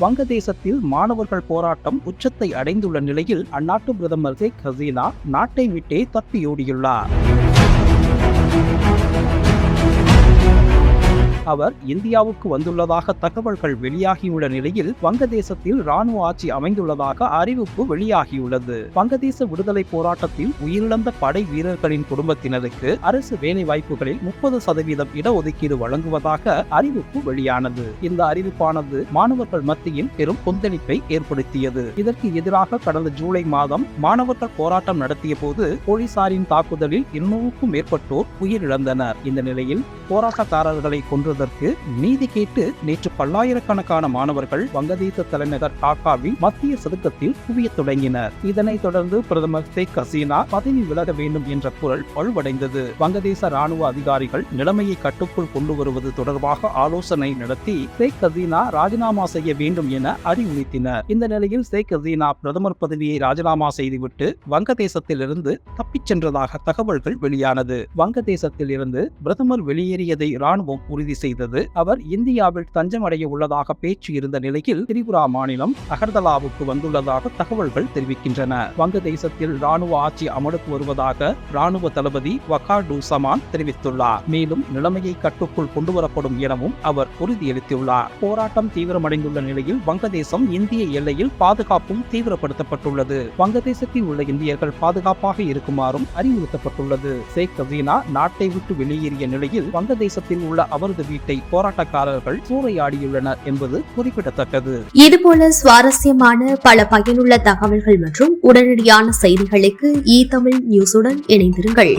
வங்கதேசத்தில் மாணவர்கள் போராட்டம் உச்சத்தை அடைந்துள்ள நிலையில் அந்நாட்டு பிரதமர் ஷேக் ஹசீனா நாட்டை விட்டே தப்பியோடியுள்ளார். அவர் இந்தியாவுக்கு வந்துள்ளதாக தகவல்கள் வெளியாகியுள்ள நிலையில் வங்கதேசத்தில் ராணுவ ஆட்சி அமைந்துள்ளதாக அறிவிப்பு வெளியாகியுள்ளது. வங்கதேச விடுதலை போராட்டத்தில் உயிரிழந்த படை வீரர்களின் குடும்பத்தினருக்கு அரசு வேலை வாய்ப்புகளில் முப்பது சதவீதம் இடஒதுக்கீடு வழங்குவதாக அறிவிப்பு வெளியானது. இந்த அறிவிப்பானது மாணவர்கள் மத்தியில் பெரும் கொந்தளிப்பை ஏற்படுத்தியது. இதற்கு எதிராக கடந்த ஜூலை மாதம் மாணவர்கள் போராட்டம் நடத்திய போது போலீசாரின் தாக்குதலில் இருநூறுக்கும் மேற்பட்டோர் உயிரிழந்தனர். இந்த நிலையில் போராட்டக்காரர்களை கொன்றதற்கு நீதி கேட்டு நேற்று பல்லாயிரக்கணக்கான மாணவர்கள் வங்கதேச தலைநகர் டாக்காவின் மத்திய சதுக்கத்தில் குவிய தொடங்கினர். இதனைத் தொடர்ந்து பிரதமர் ஷேக் ஹசீனா பதவி விலக வேண்டும் என்ற குரல் வலுவடைந்தது வங்கதேச ராணுவ அதிகாரிகள் நிலைமையை கட்டுக்குள் கொண்டு வருவது தொடர்பாக ஆலோசனை நடத்தி ஷேக் ஹசீனா ராஜினாமா செய்ய வேண்டும் என அறிவுறுத்தினர். இந்த நிலையில் ஷேக் ஹசீனா பிரதமர் பதவியை ராஜினாமா செய்துவிட்டு வங்கதேசத்திலிருந்து தப்பிச் சென்றதாக தகவல்கள் வெளியானது. வங்கதேசத்தில் இருந்து பிரதமர் வெளியேறியதை ராணுவம் உறுதி செய்தது. அவர் இந்தியாவில் தஞ்சமடைய உள்ளதாக பேச்சு இருந்த நிலையில் திரிபுரா மாநிலம் அகர்தலாவுக்கு வந்துள்ளதாக தகவல்கள் தெரிவிக்கின்றன. வங்கதேசத்தில் ராணுவ ஆட்சி அமலுக்கு வருவதாக ராணுவ தளபதி வகாடு சமான் தெரிவித்துள்ளார். மேலும் நிலைமையை கட்டுக்குள் கொண்டுவரப்படும் எனவும் அவர் உறுதியளித்துள்ளார். போராட்டம் தீவிரமடைந்துள்ள நிலையில் வங்கதேசம் இந்திய எல்லையில் பாதுகாப்பும் தீவிரப்படுத்தப்பட்டுள்ளது. வங்கதேசத்தில் உள்ள இந்தியர்கள் பாதுகாப்பாக இருக்குமாறும் அறிவுறுத்தப்பட்டுள்ளது. ஷேக் ஹசீனா நாட்டை விட்டு வெளியேறிய நிலையில் வங்கதேசத்தில் உள்ள அவரது வீட்டை போராட்டக்காரர்கள் சூறையாடியுள்ளனர் என்பது குறிப்பிடத்தக்கது. இதுபோல சுவாரஸ்யமான பல பயனுள்ள தகவல்கள் மற்றும் உடனடியான செய்திகளுக்கு இ தமிழ் நியூஸுடன் இணைந்திருங்கள்.